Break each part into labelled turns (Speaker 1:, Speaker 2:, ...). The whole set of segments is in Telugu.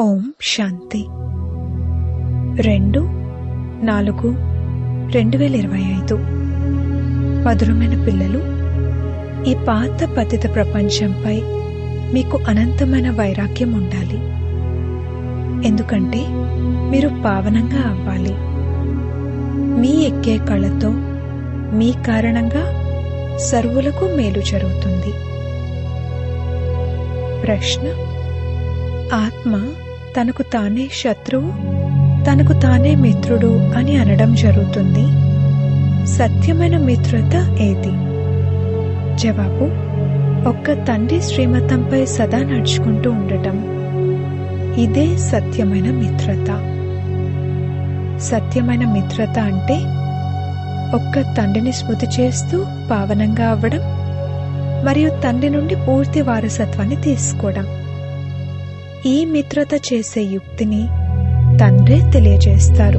Speaker 1: ఓం శాంతి. రెండు నాలుగు రెండు వేల ఇరవై ఐదు. మధురమైన పిల్లలు ఈ పాత పతిత ప్రపంచంపై మీకు అనంతమైన వైరాగ్యం ఉండాలి. ఎందుకంటే మీరు పావనంగా అవ్వాలి. మీ ఎక్కే కళతో మీ కారణంగా సర్వులకు మేలు జరుగుతుంది. ప్రశ్న ఆత్మ తనకు తానే శత్రువు తనకు తానే మిత్రుడు అని అనడం జరుగుతుంది. సత్యమైన మిత్రత ఏది? జవాబు ఒక్క తండ్రి శ్రీమతంపై సదా నడుచుకుంటూ ఉండటం. ఇదే సత్యమైన మిత్రత. సత్యమైన మిత్రత అంటే ఒక్క తండ్రిని స్మృతి చేస్తూ పావనంగా అవ్వడం మరియు తండ్రి నుండి పూర్తి వారసత్వాన్ని తీసుకోవడం. ఈ మిత్రత చేసే యుక్తిని తండ్రే తెలియజేస్తారు.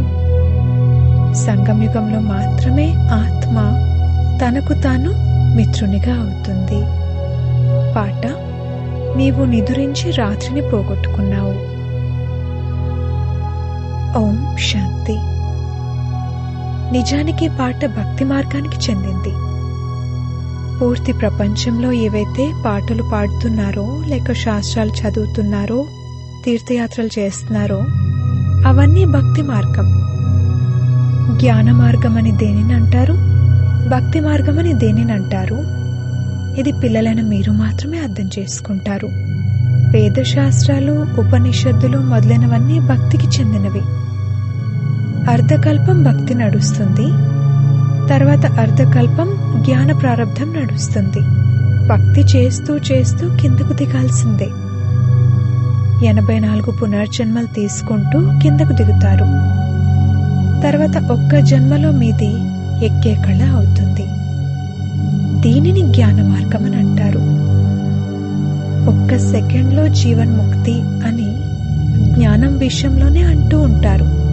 Speaker 1: సంగమయుగంలో మాత్రమే ఆత్మ తనకు తాను మిత్రునిగా అవుతుంది. పాట నీవు నిదురించి రాత్రిని పోగొట్టుకున్నావు. ఓం శాంతి. నిజానికి పాట భక్తి మార్గానికి చెందింది. పూర్తి ప్రపంచంలో ఏవైతే పాటలు పాడుతున్నారో లేక శాస్త్రాలు చదువుతున్నారో తీర్థయాత్రలు చేస్తున్నారో అవన్నీ భక్తి మార్గం. జ్ఞాన మార్గం అని దేనిని అంటారు? భక్తి మార్గం అని దేనిని అంటారు? ఇది పిల్లలైన మీరు మాత్రమే అర్థం చేసుకుంటారు. వేద శాస్త్రాలు ఉపనిషత్తులు మొదలైనవన్నీ భక్తికి చెందినవి. అర్ధకల్పం భక్తి నడుస్తుంది. తర్వాత అర్ధకల్పం జ్ఞాన ప్రారంధం నడుస్తుంది. భక్తి చేస్తూ చేస్తూ కిందకు దిగాల్సిందే. ఎనభై నాలుగు పునర్జన్మలు తీసుకుంటూ కిందకు దిగుతారు. తర్వాత ఒక్క జన్మలో మీది ఎక్కే కళ అవుతుంది. దీనిని జ్ఞాన మార్గం అని అంటారు. ఒక్క సెకండ్లో జీవన్ముక్తి అని జ్ఞానం విషయంలోనే అంటూ ఉంటారు.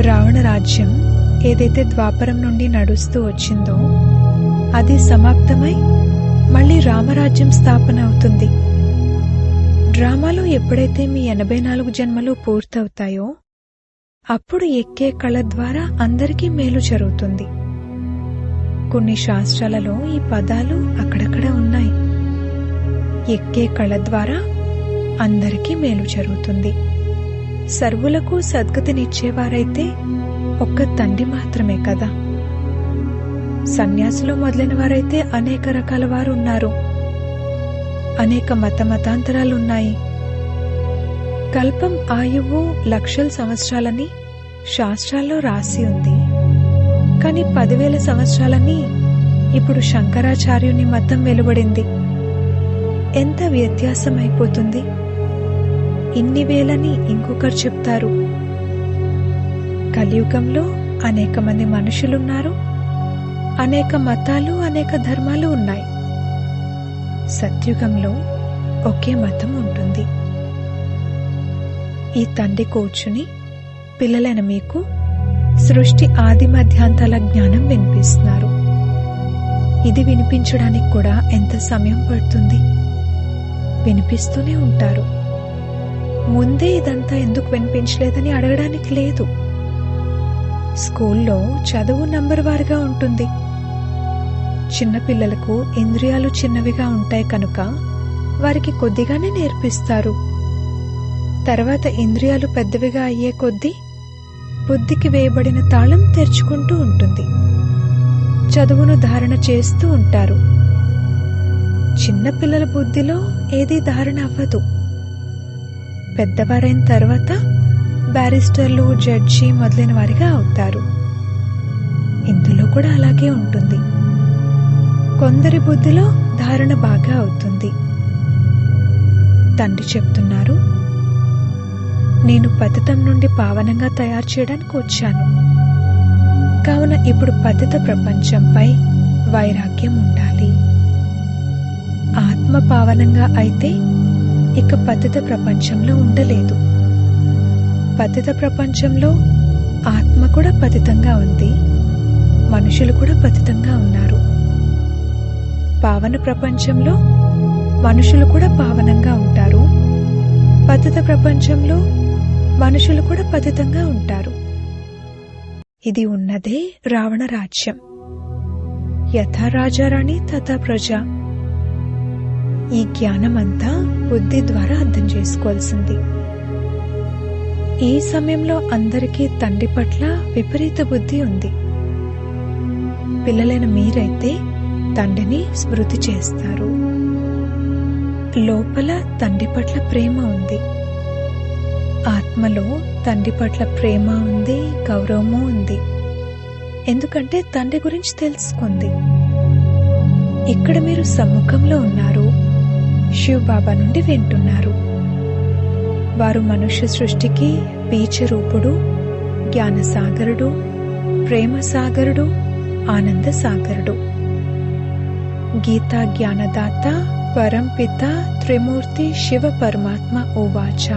Speaker 1: రావణ రాజ్యం ఏదైతే ద్వాపరం నుండి నడుస్తూ వచ్చిందో అది సమాప్తమై మళ్ళీ రామరాజ్యం స్థాపన అవుతుంది. డ్రామాలో ఎప్పుడైతే మీ ఎనభై నాలుగు జన్మలు పూర్తవుతాయో అప్పుడు ఎక్కే కళ ద్వారా అందరికీ మేలు జరుగుతుంది. కొన్ని శాస్త్రాలలో ఈ పదాలు అక్కడక్కడ ఉన్నాయి. ఎక్కే కళ ద్వారా అందరికీ మేలు జరుగుతుంది. సర్వులకు సద్గతినిచ్చేవారైతే ఒక్క తండ్రి మాత్రమే కదా. సన్యాసులు మొదలైన వారైతే అనేక రకాల వారు ఉన్నారు అనేక మత మతాంతరాలున్నాయి. కల్పం ఆయువు లక్షల సంవత్సరాలని శాస్త్రాల్లో రాసి ఉంది. కానీ పదివేల సంవత్సరాలని ఇప్పుడు శంకరాచార్యుని మతం వెలువడింది. ఎంత వ్యత్యాసం అయిపోతుంది ఇన్ని వేలని ఇంకొకరు చెప్తారు. కలియుగంలో అనేక మంది మనుషులున్నారు. అనేక మతాలు అనేక ధర్మాలు ఉన్నాయి. సత్యుగంలో ఒకే మతం ఉంటుంది. ఈ తండ్రి కూర్చుని పిల్లలైన మీకు సృష్టి ఆది మధ్యాంతాల జ్ఞానం వినిపిస్తున్నారు. ఇది వినిపించడానికి కూడా ఎంత సమయం పడుతుంది? వినిపిస్తూనే ఉంటారు. ముందే ఇదంతా ఎందుకు వినిపించలేదని అడగడానికి లేదు. స్కూల్లో చదువు నంబర్ వారుగా ఉంటుంది. చిన్నపిల్లలకు ఇంద్రియాలు చిన్నవిగా ఉంటాయి కనుక వారికి కొద్దిగానే నేర్పిస్తారు. తర్వాత ఇంద్రియాలు పెద్దవిగా అయ్యే కొద్దీ బుద్ధికి వేయబడిన తాళం తెరుచుకుంటూ ఉంటుంది. చదువును ధారణ చేస్తూ ఉంటారు. చిన్నపిల్లల బుద్ధిలో ఏదీ ధారణ అవ్వదు. పెద్దవారైన తర్వాత బ్యారిస్టర్లు జడ్జి మొదలైన వారిగా అవుతారు. ఇందులో కూడా అలాగే ఉంటుంది. కొందరి బుద్ధిలో ధారణ బాగా అవుతుంది. తండ్రి చెప్తున్నారు నేను పతితం నుండి పావనంగా తయారు చేయడానికి వచ్చాను. కావున ఇప్పుడు పతిత ప్రపంచంపై వైరాగ్యం ఉండాలి. ఆత్మ పావనంగా అయితే ఇక పతిత ప్రపంచంలో ఉండలేదు. పతిత ప్రపంచంలో ఆత్మ కూడా పతితంగా ఉంది. మనుషులు కూడా పతితంగా ఉన్నారు. పావన ప్రపంచంలో మనుషులు కూడా పావనంగా ఉంటారు. పతిత ప్రపంచంలో మనుషులు కూడా పతితంగా ఉంటారు. ఇది ఉన్నదే రావణ రాజ్యం. యథా రాజారాణి తథా ప్రజ. ఈ జ్ఞానం అంతా బుద్ధి ద్వారా అర్థం చేసుకోవాల్సింది. ఈ సమయంలో అందరికీ తండ్రి పట్ల విపరీత బుద్ధి ఉంది. పిల్లలైన మీరైతే తండ్రిని స్మృతి చేస్తారు. లోపల తండ్రి పట్ల ప్రేమ ఉంది. ఆత్మలో తండ్రి పట్ల ప్రేమ ఉంది గౌరవము ఉంది. ఎందుకంటే తండ్రి గురించి తెలుసుకుంది. ఇక్కడ మీరు సమ్ముఖంలో ఉన్నారు. శివ్ బాబా నుండి వింటున్నారు. వారు మనుష్య సృష్టికి బీజరూపుడు జ్ఞానసాగరుడు ప్రేమసాగరుడు ఆనందసాగరుడు. ఆనంద సాగరుడు గీతా జ్ఞానదాత పరంపిత త్రిమూర్తి శివ పరమాత్మ ఓవాచ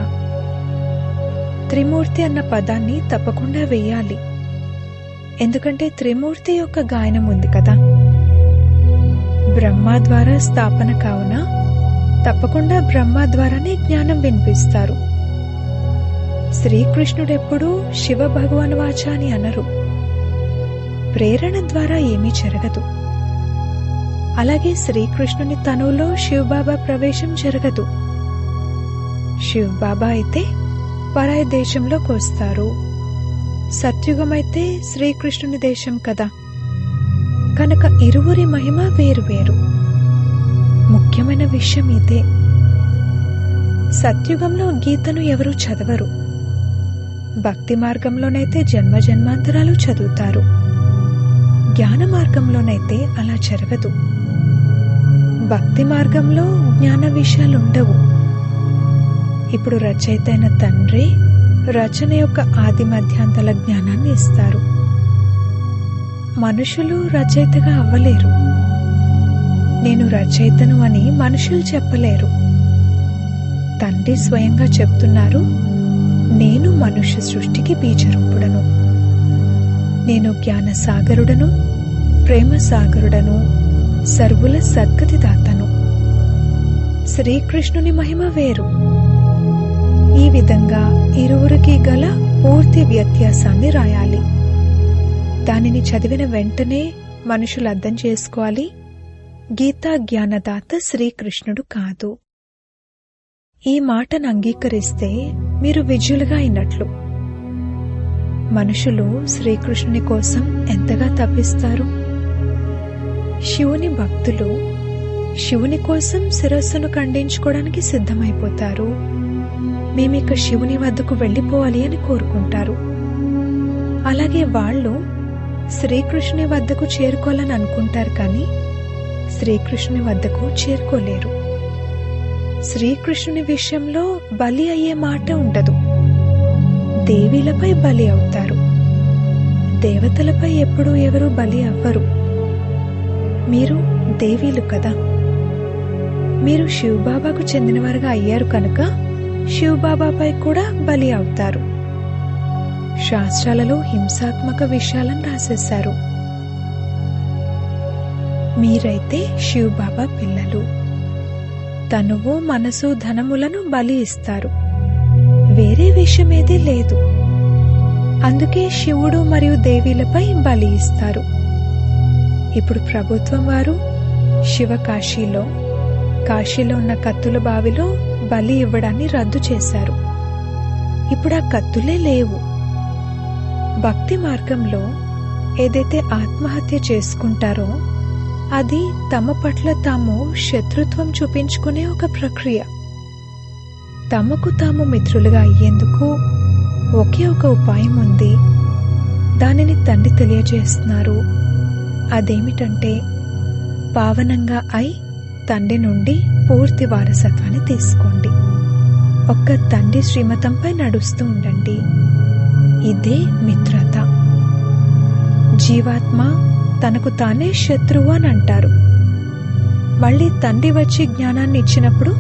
Speaker 1: త్రిమూర్తి అన్న పదాన్ని తప్పకుండా వేయాలి. ఎందుకంటే త్రిమూర్తి యొక్క గాయనం ఉంది కదా. బ్రహ్మ ద్వారా స్థాపన కావున తప్పకుండా బ్రహ్మ ద్వారానే జ్ఞానం వినిపిస్తారు. శ్రీకృష్ణుడెప్పుడూ శివ భగవాన్ వాచ అని అనరు. ప్రేరణ ద్వారా ఏమీ జరగదు. అలాగే శ్రీకృష్ణుని తనువులో శివబాబా ప్రవేశం జరగదు. శివబాబా అయితే పరాయి దేశంలోకి వస్తారు సత్యుగమైతే శ్రీకృష్ణుని దేశం కదా. కనుక ఇరువురి మహిమ వేరు వేరు. ముఖ్యమైన విషయం ఇదే. సత్యుగంలో గీతను ఎవరూ చదవరు. భక్తి మార్గంలోనైతే జన్మ జన్మాంతరాలు చదువుతారు. జ్ఞాన మార్గంలోనైతే అలా జరగదు. భక్తి మార్గంలో జ్ఞాన విషయాలుండవు. ఇప్పుడు రచయిత అయిన తండ్రి రచన యొక్క ఆది మధ్యాంతల జ్ఞానాన్ని ఇస్తారు. మనుషులు రచయితగా అవ్వలేరు. నేను రచయితను అని మనుషులు చెప్పలేరు. తండ్రి స్వయంగా చెప్తున్నారు నేను మనుష్య సృష్టికి బీజరూపుడను. నేను జ్ఞాన సాగరుడను ప్రేమ సాగరుడను సర్వుల సద్గతి దాతను శ్రీకృష్ణుని మహిమ వేరు. ఈ విధంగా ఇరువురికి గల పూర్తి వ్యత్యాసాన్ని రాయాలి. దానిని చదివిన వెంటనే మనుషులు అర్థం చేసుకోవాలి. గీతా జ్ఞానదాత శ్రీకృష్ణుడు కాదు. ఈ మాటను అంగీకరిస్తే మీరు విజులుగా అయినట్లు. మనుషులు శ్రీకృష్ణుని కోసం ఎంతగా తప్పిస్తారు? శివుని భక్తులు శివుని కోసం శిరస్సును ఖండించుకోవడానికి సిద్ధమైపోతారు. మేమిక శివుని వద్దకు వెళ్ళిపోవాలి అని కోరుకుంటారు. అలాగే వాళ్ళు శ్రీకృష్ణుని వద్దకు చేరుకోవాలని అనుకుంటారు కానీ శ్రీకృష్ణుని వద్దకు చేరుకోలేరు. శ్రీకృష్ణుని విషయంలో బలి అయ్యే మాట ఉండదు. దేవీలపై బలి అవుతారు. దేవతలపై ఎప్పుడూ ఎవరు బలి అవ్వరు. మీరు దేవీలు కదా. మీరు శివబాబాకు చెందినవారుగా అయ్యారు కనుక శివబాబాపై కూడా బలి అవుతారు. శాస్త్రాలలో హింసాత్మక విషయాలను రాసేశారు. మీరైతే శివబాబా పిల్లలు. తనువు మనసు ధనములను బలి ఇస్తారు. వేరే విషయమేదీ లేదు. అందుకే శివుడు మరియు దేవీలపై బలి ఇస్తారు. ఇప్పుడు ప్రభుత్వం వారు శివకాశీలో కాశీలో ఉన్న కత్తుల బావిలో బలి ఇవ్వడాన్ని రద్దు చేశారు. ఇప్పుడు ఆ కత్తులే లేవు. భక్తి మార్గంలో ఏదైతే ఆత్మహత్య చేసుకుంటారో అది తమ పట్ల తాము శత్రుత్వం చూపించుకునే ఒక ప్రక్రియ. తమకు తాము మిత్రులుగా అయ్యేందుకు ఒకే ఒక ఉపాయం ఉంది. దానిని తండ్రి తెలియజేస్తున్నారు. అదేమిటంటే పావనంగా అయి తండ్రి నుండి పూర్తి వారసత్వాన్ని తీసుకోండి. ఒక్క తండ్రి శ్రీమతంపై నడుస్తూ ఉండండి. ఇదే మిత్రత. జీవాత్మ తనకు తానే శత్రువు అని అంటారు. మళ్ళీ తండ్రి వచ్చి జ్ఞానాన్ని ఇచ్చినప్పుడు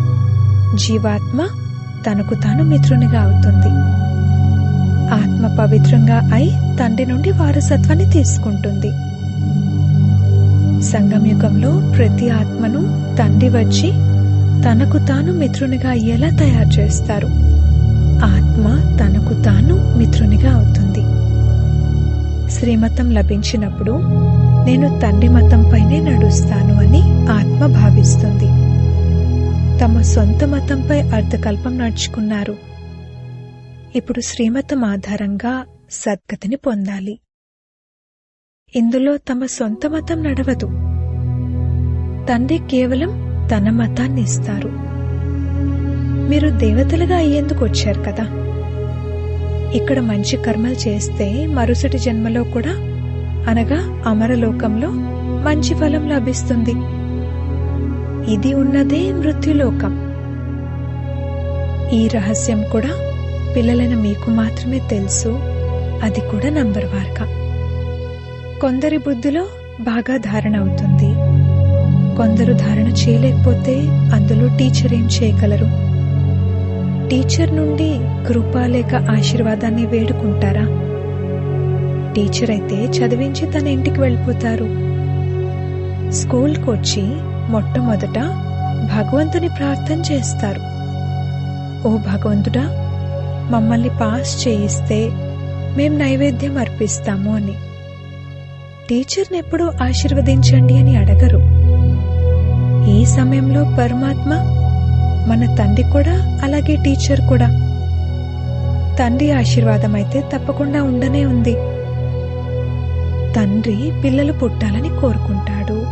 Speaker 1: జీవాత్మ తనకు తాను మిత్రునిగా అవుతుంది. ఆత్మ పవిత్రంగా అయి తండ్రి నుండి వారసత్వాన్ని తీసుకుంటుంది. సంగమయుగంలో ప్రతి ఆత్మను తండ్రి వచ్చి తనకు తాను మిత్రునిగా అయ్యేలా తయారు చేస్తారు. ఆత్మ తనకు తాను మిత్రునిగా అవుతుంది. శ్రీమతం లభించినప్పుడు నేను తండ్రి మతంపైనే నడుస్తాను అని ఆత్మ భావిస్తుంది. తమ సొంత మతంపై అర్థకల్పం నడుచుకున్నారు. ఇప్పుడు శ్రీమతం ఆధారంగా సద్గతిని పొందాలి. ఇందులో తమ సొంత మతం నడవదు. తండ్రి కేవలం తన మతాన్ని ఇస్తారు. మీరు దేవతలుగా అయ్యేందుకు వచ్చారు కదా. ఇక్కడ మంచి కర్మలు చేస్తే మరుసటి జన్మలో కూడా అనగా అమరలోకంలో మంచి ఫలం లభిస్తుంది. ఇది ఉన్నదే మృత్యులోకం. ఈ రహస్యం కూడా పిల్లలైన మీకు మాత్రమే తెలుసు. అది కూడా నంబర్ వార్గా కొందరి బుద్ధిలో బాగా ధారణ అవుతుంది. కొందరు ధారణ చేయలేకపోతే అందులో టీచర్ ఏం చేయగలరు? టీచర్ నుండి కృప లేక ఆశీర్వాదాన్ని వేడుకుంటారా? టీచర్ అయితే చదివించి తన ఇంటికి వెళ్ళిపోతారు. స్కూల్కి వచ్చి మొట్టమొదట భగవంతుని ప్రార్థన చేస్తారు. ఓ భగవంతుడా మమ్మల్ని పాస్ చేయిస్తే మేం నైవేద్యం అర్పిస్తాము అని. టీచర్ని ఎప్పుడూ ఆశీర్వదించండి అని అడగరు. ఈ సమయంలో పరమాత్మ మన తండ్రి కూడా అలాగే టీచర్ కూడా. తండ్రి ఆశీర్వాదం అయితే తప్పకుండా ఉండనే ఉంది. తండ్రి పిల్లలు పుట్టాలని కోరుకుంటాడు.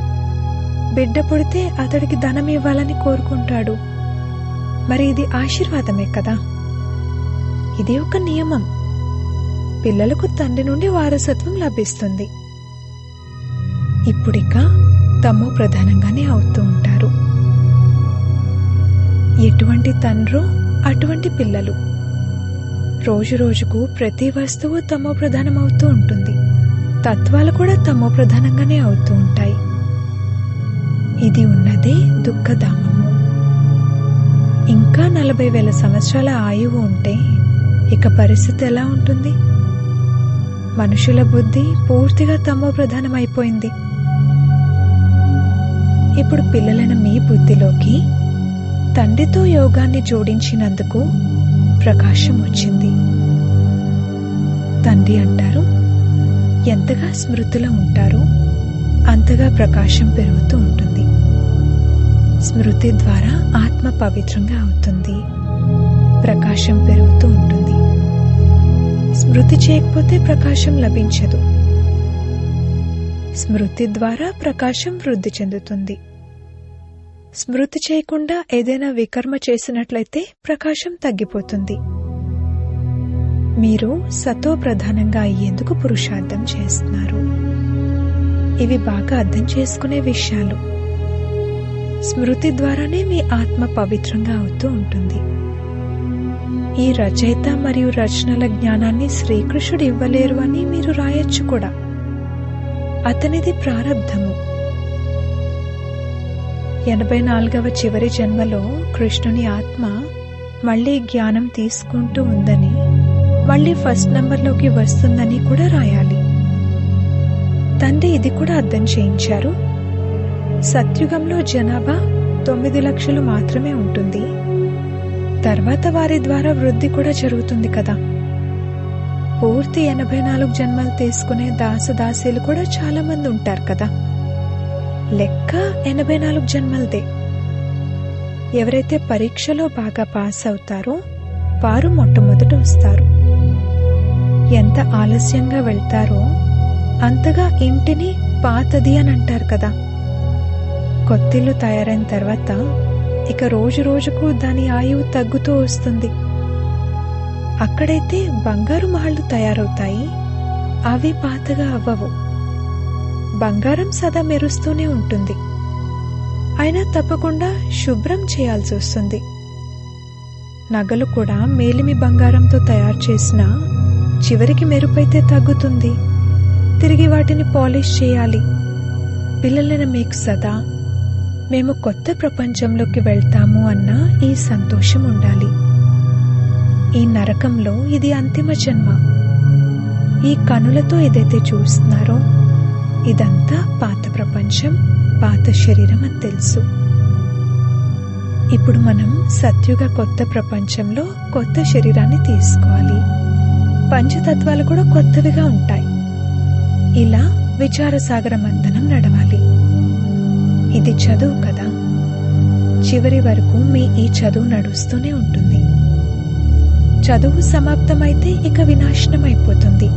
Speaker 1: బిడ్డ పుడితే అతడికి ధనం ఇవ్వాలని కోరుకుంటాడు. మరి ఇది ఆశీర్వాదమే కదా? ఇది ఒక నియమం. పిల్లలకు తండ్రి నుండి వారసత్వం లభిస్తుంది. ఇప్పుడిక తమ్ము ప్రధానంగానే అవుతూ ఉంటారు. ఎటువంటి తండ్రో అటువంటి పిల్లలు. రోజు రోజుకు ప్రతి వస్తువు తమో ప్రధానం అవుతూ ఉంటుంది. తత్వాలు కూడా తమో ప్రధానంగానే అవుతూ ఉంటాయి. ఇది ఉన్నదే దుఃఖధామము ఇంకా నలభై వేల సంవత్సరాల ఆయువు ఉంటే ఇక పరిస్థితి ఎలా ఉంటుంది? మనుషుల బుద్ధి పూర్తిగా తమో ప్రధానమైపోయింది. ఇప్పుడు పిల్లలైన మీ బుద్ధిలోకి తండ్రితో యోగాన్ని జోడించినందుకు ప్రకాశం వచ్చింది. తండ్రి అంటారు ఎంతగా స్మృతిలో ఉంటారో అంతగా ప్రకాశం పెరుగుతూ ఉంటుంది. స్మృతి ద్వారా ఆత్మ పవిత్రంగా అవుతుంది. ప్రకాశం పెరుగుతూ ఉంటుంది. స్మృతి చేయకపోతే ప్రకాశం లభించదు. స్మృతి ద్వారా ప్రకాశం వృద్ధి చెందుతుంది. స్మృతి చేయకుండా ఏదైనా వికర్మ చేసినట్లయితే ప్రకాశం తగ్గిపోతుంది. మీరు సతో ప్రధానంగా అయ్యేందుకు పురుషార్థం చేస్తున్నారు. ఇవి బాగా అర్థం చేసుకునే విషయాలు. స్మృతి ద్వారానే మీ ఆత్మ పవిత్రంగా అవుతూ ఉంటుంది. ఈ రచయిత మరియు రచనల జ్ఞానాన్ని శ్రీకృష్ణుడు ఇవ్వలేరు అని మీరు రాయొచ్చు కూడా. అతనిది ప్రారబ్ధము ఎనభై నాలుగవ చివరి జన్మలో కృష్ణుని ఆత్మ మళ్ళీ జ్ఞానం తీసుకుంటూ ఉందని మళ్ళీ ఫస్ట్ నంబర్లోకి వస్తుందని కూడా రాయాలి. తండ్రి ఇది కూడా అర్థం చేయించారు. సత్యుగంలో జనాభా తొమ్మిది లక్షలు మాత్రమే ఉంటుంది. తర్వాత వారి ద్వారా వృద్ధి కూడా జరుగుతుంది కదా. పూర్తి ఎనభై నాలుగు జన్మలు తీసుకునే దాసదాసీలు కూడా చాలా మంది ఉంటారు కదా. లెక్క ఎనభై నాలుగు జన్మలదే. ఎవరైతే పరీక్షలో బాగా పాస్ అవుతారో వారు మొట్టమొదట వస్తారు. ఎంత ఆలస్యంగా వెళ్తారో అంతగా ఇంటిని పాతది అని అంటారు కదా. కొత్తిల్లు తయారైన తర్వాత ఇక రోజు రోజుకు దాని ఆయువు తగ్గుతూ వస్తుంది. అక్కడైతే బంగారు మహళ్ళు తయారవుతాయి. అవి పాతగా అవ్వవు. బంగారం సదా మెరుస్తూనే ఉంటుంది. అయినా తప్పకుండా శుభ్రం చేయాల్సి వస్తుంది. నగలు కూడా మేలిమి బంగారంతో తయారు చేసిన చివరికి మెరుపైతే తగ్గుతుంది. తిరిగి వాటిని పాలిష్ చేయాలి. పిల్లలైన మీకు సదా. మేము కొత్త ప్రపంచంలోకి వెళ్తాము అన్న ఈ సంతోషం ఉండాలి. ఈ నరకంలో ఇది అంతిమ జన్మ. ఈ కనులతో ఏదైతే చూస్తున్నారో ఇదంతా పాత ప్రపంచం పాత శరీరం అని తెలుసు. ఇప్పుడు మనం సత్యుగ కొత్త ప్రపంచంలో కొత్త శరీరాన్ని తీసుకోవాలి. పంచతత్వాలు కూడా కొత్తవిగా ఉంటాయి. ఇలా విచారసాగర మంతనం నడవాలి. ఇది చదువు కదా. చివరి వరకు మీ ఈ చదువు నడుస్తూనే ఉంటుంది. చదువు సమాప్తమైతే ఇక వినాశనం అయిపోతుంది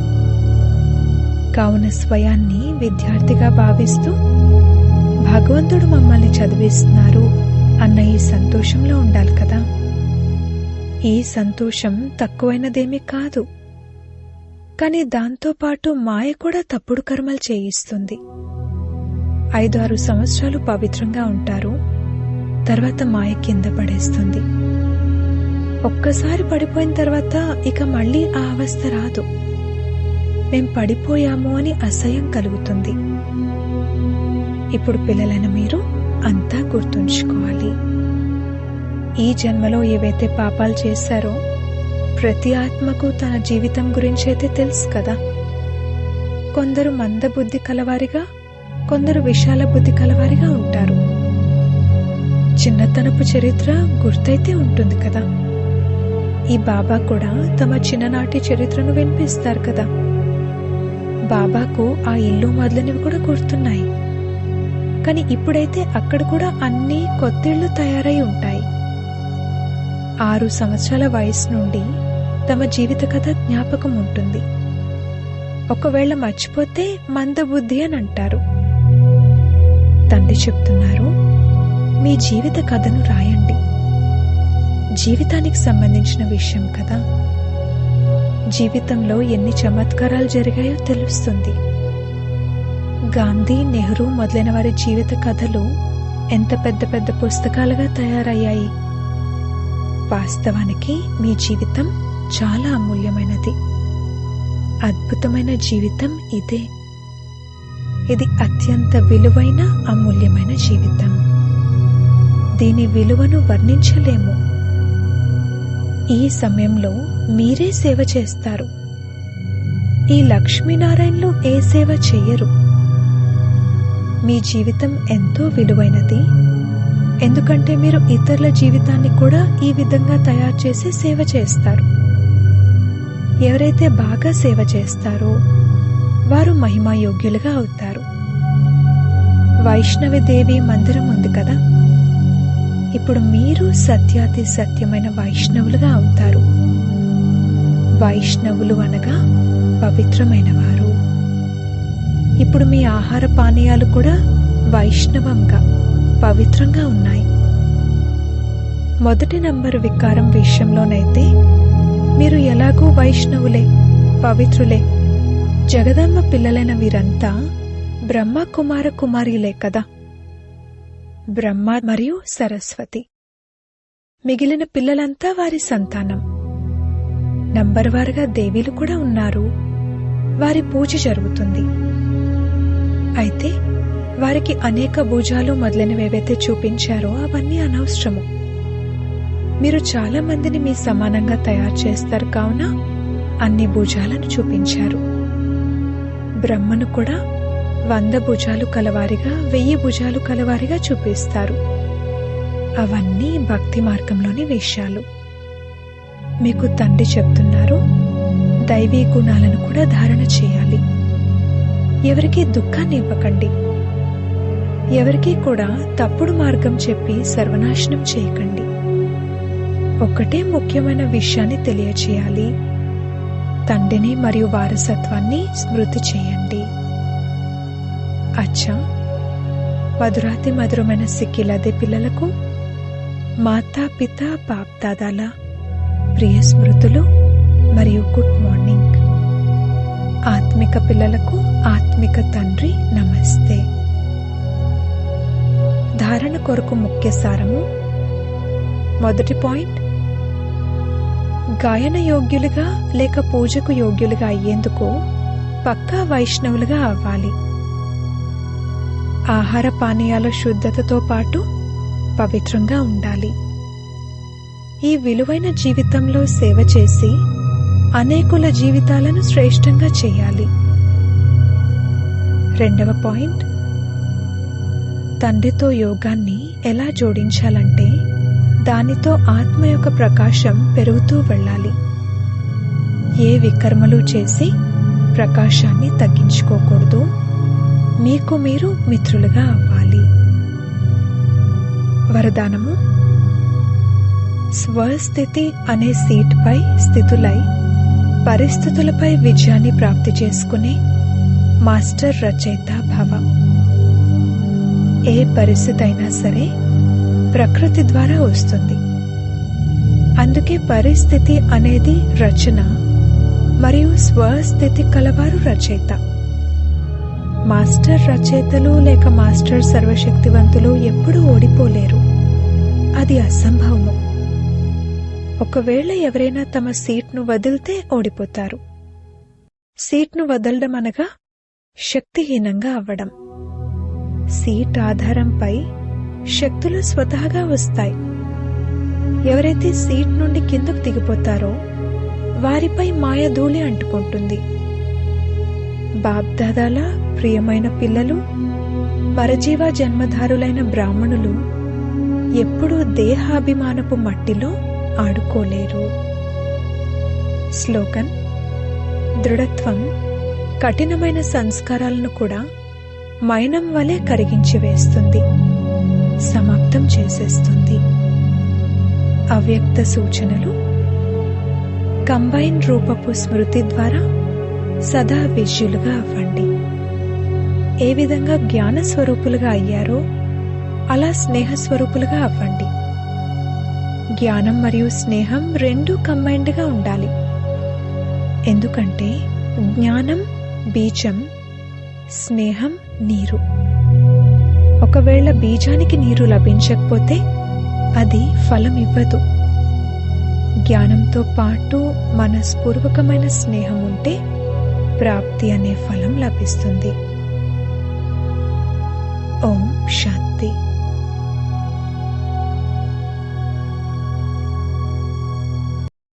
Speaker 1: కావున స్వయాన్ని విద్యార్థిగా భావిస్తూ భగవంతుడు మమ్మల్ని చదివిస్తున్నారు అన్న ఈ సంతోషంలో ఉండాలి కదా. ఈ సంతోషం తక్కువైనదేమీ కాదు. కానీ దాంతోపాటు మాయ కూడా తప్పుడు కర్మలు చేయిస్తుంది. ఐదు ఆరు సంవత్సరాలు పవిత్రంగా ఉంటారు. తర్వాత మాయ కింద పడేస్తుంది. ఒక్కసారి పడిపోయిన తర్వాత ఇక మళ్ళీ ఆ అవస్థ రాదు. మేం పడిపోయాము అని అసహ్యం కలుగుతుంది. ఇప్పుడు పిల్లలైన మీరు అంతా గుర్తుంచుకోవాలి. ఈ జన్మలో ఏవైతే పాపాలు చేశారో ప్రతి ఆత్మకు తన జీవితం గురించైతే తెలుసు కదా. కొందరు మందబుద్ధి కలవారిగా కొందరు విశాల బుద్ధి కలవారిగా ఉంటారు. చిన్నతనపు చరిత్ర గుర్తైతే ఉంటుంది కదా. ఈ బాబా కూడా తమ చిన్ననాటి చరిత్రను వినిపిస్తారు కదా. బాబాకు ఆ ఇల్లు మొదలనివి కూడా గుర్తున్నాయి. కానీ ఇప్పుడైతే అక్కడ కూడా అన్ని కొత్తిళ్ళు తయారై ఉంటాయి. ఆరు సంవత్సరాల వయసు నుండి తమ జీవిత కథ జ్ఞాపకం ఉంటుంది. ఒకవేళ మర్చిపోతే మందబుద్ధి అని అంటారు. తండ్రి చెప్తున్నారు మీ జీవిత కథను రాయండి. జీవితానికి సంబంధించిన విషయం కదా. జీవితంలో ఎన్ని చమత్కారాలు జరిగాయో తెలుస్తుంది. గాంధీ నెహ్రూ మొదలైన వారి జీవిత కథలు ఎంత పెద్ద పెద్ద పుస్తకాలుగా తయారయ్యాయి. వాస్తవానికి మీ జీవితం చాలా అమూల్యమైనది. అద్భుతమైన జీవితం ఇదే. ఇది అత్యంత విలువైన అమూల్యమైన జీవితం. దీని విలువను వర్ణించలేము. ఈ సమయంలో మీరే సేవ చేస్తారు. ఈ లక్ష్మీనారాయణలు ఏ సేవ చెయ్యరు మీ జీవితం ఎంతో విలువైనది. ఎందుకంటే మీరు ఇతరుల జీవితాన్ని కూడా ఈ విధంగా తయారు చేసి సేవ చేస్తారు. ఎవరైతే బాగా సేవ చేస్తారో వారు మహిమాయోగ్యులుగా అవుతారు. వైష్ణవి దేవి మందిరం ఉంది కదా? ఇప్పుడు మీరు సత్యాతి సత్యమైన వైష్ణవులుగా అవుతారు. వైష్ణవులు అనగా పవిత్రమైన వారు. ఇప్పుడు మీ ఆహార పానీయాలు కూడా వైష్ణవంగా పవిత్రంగా ఉన్నాయి. మొదటి నంబర్ వికారం విషయంలోనైతే మీరు ఎలాగూ వైష్ణవులే పవిత్రులే. జగదమ్మ పిల్లలైన వీరంతా బ్రహ్మ కుమార కుమారిలే కదా. బ్రహ్మ మరియు సరస్వతి. మిగిలిన పిల్లలంతా వారి సంతానం. నంబర్వారుగా దేవీలు కూడా ఉన్నారు. వారి పూజ జరుగుతుంది. అయితే వారికి అనేక భుజాలు మొదలైనవి ఏవైతే చూపించారో అవన్నీ అనవసరము. మీరు చాలా మందిని మీ సమానంగా తయారు చేస్తారు కావున అన్ని భుజాలను చూపించారు. బ్రహ్మను కూడా వంద భుజాలు కలవారిగా వెయ్యి భుజాలు కలవారిగా చూపిస్తారు. అవన్నీ భక్తి మార్గంలోని విషయాలు మీకు తండ్రి చెప్తున్నారు దైవీ గుణాలను కూడా ధారణ చేయాలి. ఎవరికీ దుఃఖాన్ని ఇవ్వకండి. ఎవరికీ కూడా తప్పుడు మార్గం చెప్పి సర్వనాశనం చేయకండి. ఒకటే ముఖ్యమైన విషయాన్ని తెలియచేయాలి. తండ్రిని మరియు వారసత్వాన్ని స్మృతి చేయండి. అచ్చా మధురాతి మధురమైన సిక్కిలదే పిల్లలకు మాతా పిత బాప్దాదాల ప్రియ స్మృతులు మరియు గుడ్ మార్నింగ్. ఆత్మిక పిల్లలకు ఆత్మిక తండ్రి నమస్తే. ధారణ కొరకు ముఖ్య సారము. మొదటి పాయింట్ గాయన యోగ్యులుగా లేక పూజకు యోగ్యులుగా అయ్యేందుకు పక్కా వైష్ణవులుగా అవ్వాలి. ఆహార పానీయాల శుద్ధతతో పాటు పవిత్రంగా ఉండాలి. ఈ విలువైన జీవితంలో సేవ చేసి అనేకుల జీవితాలను శ్రేష్టంగా చేయాలి. రెండవ పాయింట్ తండ్రితో యోగాన్ని ఎలా జోడించాలంటే దానితో ఆత్మ యొక్క ప్రకాశం పెరుగుతూ వెళ్ళాలి. ఏ వికర్మలు చేసి ప్రకాశాన్ని తగ్గించుకోకూడదు. మీకు మీరు మిత్రులుగా అవ్వాలి. వరదానము. స్వస్థితి అనే సీట్పై స్థితులై పరిస్థితులపై విజయాన్ని ప్రాప్తి చేసుకునే మాస్టర్ రచయిత భవ. ఏ పరిస్థితి అయినా సరే ప్రకృతి ద్వారా వస్తుంది. అందుకే పరిస్థితి అనేది రచన మరియు స్వస్థితి కలవారు రచయిత. మాస్టర్ రచయితలు లేక మాస్టర్ సర్వశక్తివంతులు ఎప్పుడూ ఓడిపోలేరు. అది అసంభవము. ఒకవేళ ఎవరైనా తమ సీట్ను వదిలితే ఓడిపోతారు. సీట్ను వదలడం అనగా శక్తిహీనంగా అవ్వడం. సీట్ ఆధారంపై శక్తులు స్వతహాగా వస్తాయి. ఎవరైతే సీట్ నుండి కిందకు దిగిపోతారో వారిపై మాయధూళి అంటుకుంటుంది. బాబ్దాదాల ప్రియమైన పిల్లలు పరజీవ జన్మధారులైన బ్రాహ్మణులు ఎప్పుడూ దేహాభిమానపు మట్టిలో ఆడుకోలేరు. శ్లోకన్ దృఢత్వం కఠినమైన సంస్కారాలను కూడా మైనం వలె కరిగించి వేస్తుంది. సమాప్తం చేసేస్తుంది. అవ్యక్త సూచనలు. కంబైన్ రూపపు స్మృతి ద్వారా సదా విజయులుగా అవ్వండి. ఏ విధంగా జ్ఞాన స్వరూపులుగా అయ్యారో అలా స్నేహ స్వరూపులుగా అవ్వండి. జ్ఞానం మరియు స్నేహం రెండూ కంబైన్డ్గా ఉండాలి. ఎందుకంటే జ్ఞానం బీజం స్నేహం నీరు. ఒకవేళ బీజానికి నీరు లభించకపోతే అది ఫలం ఇవ్వదు జ్ఞానంతో పాటు మనస్పూర్వకమైన స్నేహం ఉంటే ప్రాప్తి అనే ఫలం లభిస్తుంది. ఓం శాంతి.